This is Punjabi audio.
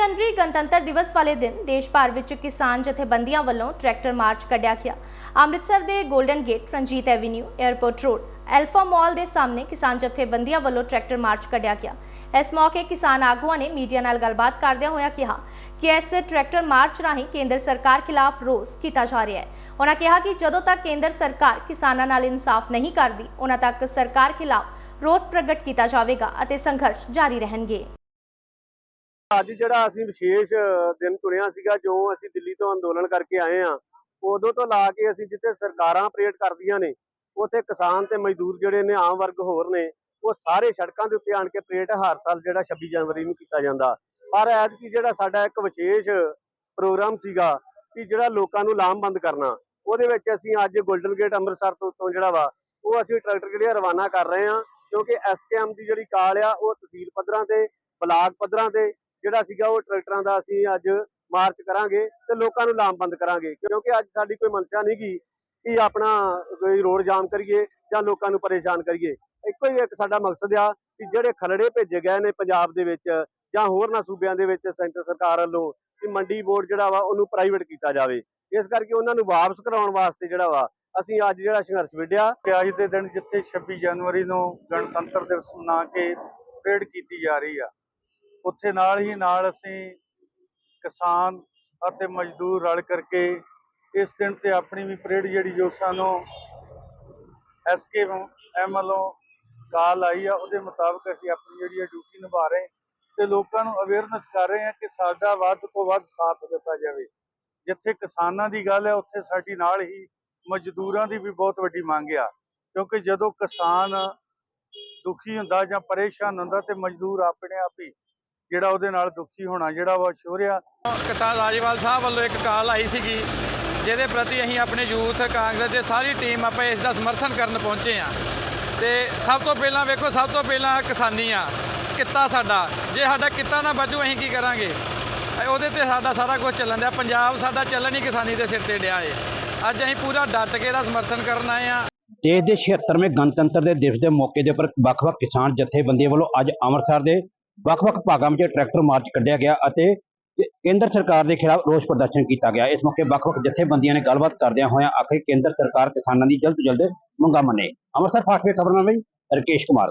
ਜਨਵਰੀ ਗਣਤੰਤਰ ਦਿਵਸ ਵਾਲੇ ਦਿਨ ਦੇਸ਼ ਭਰ ਵਿੱਚ ਕਿਸਾਨ ਜਥੇਬੰਦੀਆਂ ਵੱਲੋਂ ਟਰੈਕਟਰ ਮਾਰਚ ਕੱਢਿਆ ਗਿਆ। ਅੰਮ੍ਰਿਤਸਰ ਦੇ golden gate Ranjit avenue airport road alpha mall ਦੇ ਸਾਹਮਣੇ ਕਿਸਾਨ ਜਥੇਬੰਦੀਆਂ ਵੱਲੋਂ ਟਰੈਕਟਰ ਮਾਰਚ ਕੱਢਿਆ ਗਿਆ। ਇਸ ਮੌਕੇ ਕਿਸਾਨ ਆਗੂਆਂ ਨੇ ਮੀਡੀਆ ਨਾਲ ਗੱਲਬਾਤ ਕਰਦਿਆਂ ਹੋਇਆ ਕਿਹਾ ਕਿ ਇਸ ਟਰੈਕਟਰ ਮਾਰਚ ਰਾਹੀਂ ਕੇਂਦਰ ਸਰਕਾਰ ਖਿਲਾਫ ਰੋਸ ਕੀਤਾ ਜਾ ਰਿਹਾ ਹੈ। ਉਹਨਾਂ ਕਿਹਾ ਕਿ ਜਦੋਂ ਤੱਕ ਕੇਂਦਰ ਸਰਕਾਰ ਕਿਸਾਨਾਂ ਨਾਲ ਇਨਸਾਫ ਨਹੀਂ ਕਰਦੀ ਉਹਨਾਂ ਤੱਕ ਸਰਕਾਰ ਖਿਲਾਫ ਰੋਸ ਪ੍ਰਗਟ ਕੀਤਾ ਜਾਵੇਗਾ ਅਤੇ ਸੰਘਰਸ਼ ਜਾਰੀ ਰਹਿਣਗੇ। ਅੱਜ ਜਿਹੜਾ ਅਸੀਂ ਵਿਸ਼ੇਸ਼ ਦਿਨ ਚੁਣਿਆ ਸੀਗਾ, ਜੋ ਅਸੀਂ ਦਿੱਲੀ ਤੋਂ ਅੰਦੋਲਨ ਕਰਕੇ ਆਏ ਆ ਉਦੋਂ ਤੋਂ ਲਾ ਕੇ ਅਸੀਂ ਜਿੱਥੇ ਸਰਕਾਰਾਂ ਆਪਰੇਟ ਕਰਦੀਆਂ ਨੇ, ਉੱਥੇ ਕਿਸਾਨ ਤੇ ਮਜ਼ਦੂਰ ਜਿਹੜੇ ਨੇ, ਆਮ ਵਰਗ ਹੋਰ ਨੇ, ਉਹ ਸਾਰੇ ਸੜਕਾਂ ਦੇ ਉੱਤੇ ਆਣ ਕੇ ਪਰੇਡ ਹਰ ਸਾਲ ਜਿਹੜਾ 26 ਜਨਵਰੀ ਨੂੰ ਕੀਤਾ ਜਾਂਦਾ। ਪਰ ਐਤਕੀ ਜਿਹੜਾ ਸਾਡਾ ਇੱਕ ਵਿਸ਼ੇਸ਼ ਪ੍ਰੋਗਰਾਮ ਸੀਗਾ ਕਿ ਜਿਹੜਾ ਲੋਕਾਂ ਨੂੰ ਲਾਮਬੰਦ ਕਰਨਾ, ਉਹਦੇ ਵਿੱਚ ਅਸੀਂ ਅੱਜ 골ਡਨ ਗੇਟ ਅੰਮ੍ਰਿਤਸਰ ਤੋਂ ਤੋਂ ਜਿਹੜਾ ਵਾ, ਉਹ ਅਸੀਂ ਟਰੈਕਟਰ ਜਿਹੜੇ ਰਵਾਨਾ ਕਰ ਰਹੇ ਆ ਕਿਉਂਕਿ ਐਸਕੇਐਮ ਦੀ ਜਿਹੜੀ ਕਾਲ ਆ, ਉਹ ਤਹਿਸੀਲ ਪੱਧਰਾਂ ਤੇ, ਬਲਾਕ ਪੱਧਰਾਂ ਤੇ ਜਿਹੜਾ ਸੀਗਾ ਉਹ ਟਰੈਕਟਰਾਂ ਦਾ ਅਸੀਂ ਅੱਜ ਮਾਰਚ ਕਰਾਂਗੇ ਤੇ ਲੋਕਾਂ ਨੂੰ ਲਾਮਬੰਦ ਕਰਾਂਗੇ। ਕਿਉਂਕਿ ਅੱਜ ਸਾਡੀ ਕੋਈ ਮਨਸ਼ਾ ਨਹੀਂ ਗੀ ਕਿ ਆਪਣਾ ਕੋਈ ਰੋਡ ਜਾਮ ਕਰੀਏ ਜਾਂ ਲੋਕਾਂ ਨੂੰ ਪਰੇਸ਼ਾਨ ਕਰੀਏ। ਇੱਕੋ ਹੀ ਇੱਕ ਸਾਡਾ ਮਕਸਦ ਆ ਕਿ ਜਿਹੜੇ ਖਲੜੇ ਭੇਜੇ ਗਏ ਨੇ ਪੰਜਾਬ ਦੇ ਵਿੱਚ ਜਾਂ ਹੋਰਨਾਂ ਸੂਬਿਆਂ ਦੇ ਵਿੱਚ ਸੈਂਟਰ ਸਰਕਾਰ ਵੱਲੋਂ ਕਿ ਮੰਡੀ ਬੋਰਡ ਜਿਹੜਾ ਵਾ ਉਹਨੂੰ ਪ੍ਰਾਈਵੇਟ ਕੀਤਾ ਜਾਵੇ। ਇਸ ਕਰਕੇ ਉਹਨਾਂ ਨੂੰ ਵਾਪਸ ਕਰਾਉਣ ਵਾਸਤੇ ਜਿਹੜਾ ਵਾ ਅਸੀਂ ਅੱਜ ਜਿਹੜਾ ਸੰਘਰਸ਼ ਵਿੱਢਿਆ। ਕਿ ਅੱਜ ਦੇ ਦਿਨ ਜਿੱਥੇ 26 ਜਨਵਰੀ ਨੂੰ ਗਣਤੰਤਰ ਦਿਵਸ ਮਨਾ ਕੇ ਪਰੇਡ ਕੀਤੀ ਜਾ ਰਹੀ ਆ ਉੱਥੇ ਨਾਲ ਹੀ ਨਾਲ ਅਸੀਂ ਕਿਸਾਨ ਅਤੇ ਮਜ਼ਦੂਰ ਰਲ ਕਰਕੇ ਇਸ ਦਿਨ ਤੇ ਆਪਣੀ ਵੀ ਪਰੇਡ ਜਿਹੜੀ ਜੋ ਸਾਨੂੰ ਐਸਕੇ ਐਮ ਵੱਲੋਂ ਕਾਲ ਆਈ ਆ, ਉਹਦੇ ਮੁਤਾਬਕ ਅਸੀਂ ਆਪਣੀ ਜਿਹੜੀ ਡਿਊਟੀ ਨਿਭਾ ਰਹੇ ਤੇ ਲੋਕਾਂ ਨੂੰ ਅਵੇਅਰਨੈਸ ਕਰ ਰਹੇ ਹਾਂ ਕਿ ਸਾਡਾ ਵੱਧ ਤੋਂ ਵੱਧ ਸਾਥ ਦਿੱਤਾ ਜਾਵੇ। ਜਿੱਥੇ ਕਿਸਾਨਾਂ ਦੀ ਗੱਲ ਹੈ ਉੱਥੇ ਸਾਡੀ ਨਾਲ ਹੀ ਮਜ਼ਦੂਰਾਂ ਦੀ ਵੀ ਬਹੁਤ ਵੱਡੀ ਮੰਗ ਆ। ਕਿਉਂਕਿ ਜਦੋਂ ਕਿਸਾਨ ਦੁਖੀ ਹੁੰਦਾ ਜਾਂ ਪਰੇਸ਼ਾਨ ਹੁੰਦਾ ਤੇ ਮਜ਼ਦੂਰ ਆਪਣੇ ਆਪ ਹੀ ਜਿਹੜਾ ਉਹਦੇ ਨਾਲ ਦੁਖੀ ਹੋਣਾ ਜਿਹੜਾ ਵਾ ਸ਼ੋਰਿਆ ਕਿਸਾਨ ਰਾਜੇਵਾਲ ਸਾਹਿਬ ਵੱਲੋਂ ਇੱਕ ਕਾਲ ਆਈ ਸੀਗੀ ਜਿਹਦੇ ਪ੍ਰਤੀ ਅਸੀਂ ਆਪਣੇ ਯੂਥ ਕਾਂਗਰਸ ਦੇ ਸਾਰੀ ਟੀਮ ਆਪਾਂ ਇਸ ਦਾ ਸਮਰਥਨ ਕਰਨ ਪਹੁੰਚੇ ਆ ਤੇ ਸਭ ਤੋਂ ਪਹਿਲਾਂ ਵੇਖੋ ਸਭ ਤੋਂ ਪਹਿਲਾਂ ਕਿਸਾਨੀ ਆ ਕਿੱਤਾ ਸਾਡਾ। ਜੇ ਸਾਡਾ ਕਿੱਤਾ ਨਾ ਬਚੂ ਅਸੀਂ ਕੀ ਕਰਾਂਗੇ? ਉਹਦੇ ਤੇ ਸਾਡਾ ਸਾਰਾ ਕੁਝ ਚੱਲਣ ਦਿਆ। ਪੰਜਾਬ ਸਾਡਾ ਚੱਲਣ ਹੀ ਕਿਸਾਨੀ ਦੇ ਸਿਰ ਤੇ ਡਿਆ ਏ। ਅੱਜ ਅਸੀਂ ਪੂਰਾ ਡਟ ਕੇ ਦਾ ਸਮਰਥਨ ਕਰਨ ਆਏ ਆ ਦੇਸ਼ ਦੇ 76ਵੇਂ ਗਣਤੰਤਰ ਦੇ ਦਿਵਸ ਦੇ ਮੌਕੇ ਦੇ ਉੱਪਰ ਵੱਖ-ਵੱਖ ਕਿਸਾਨ ਜਥੇਬੰਦੀਆਂ ਵੱਲੋਂ ਅੱਜ ਅੰਮ੍ਰਿਤਸਰ ਦੇ ਵੱਖ-ਵੱਖ ਭਾਗਾਂ ਵਿੱਚ ਟਰੈਕਟਰ ਮਾਰਚ ਕੱਢਿਆ ਗਿਆ ਅਤੇ ਕੇਂਦਰ ਸਰਕਾਰ ਦੇ ਖਿਲਾਫ ਰੋਸ ਪ੍ਰਦਰਸ਼ਨ ਕੀਤਾ ਗਿਆ। ਇਸ ਮੌਕੇ ਵੱਖ-ਵੱਖ ਜਥੇਬੰਦੀਆਂ ਨੇ ਗੱਲਬਾਤ ਕਰਦਿਆਂ ਹੋਇਆਂ ਆਖਿਰ ਕੇਂਦਰ ਸਰਕਾਰ ਕਿਸਾਨਾਂ ਦੀ ਜਲਦ ਤੋਂ ਜਲਦ ਮੰਗਾਂ ਮੰਨੇ। ਅੰਮ੍ਰਿਤਸਰ ਫਾਸਟਵੇ ਖਬਰਾਂ ਲਈ ਰਕੇਸ਼ ਕੁਮਾਰ।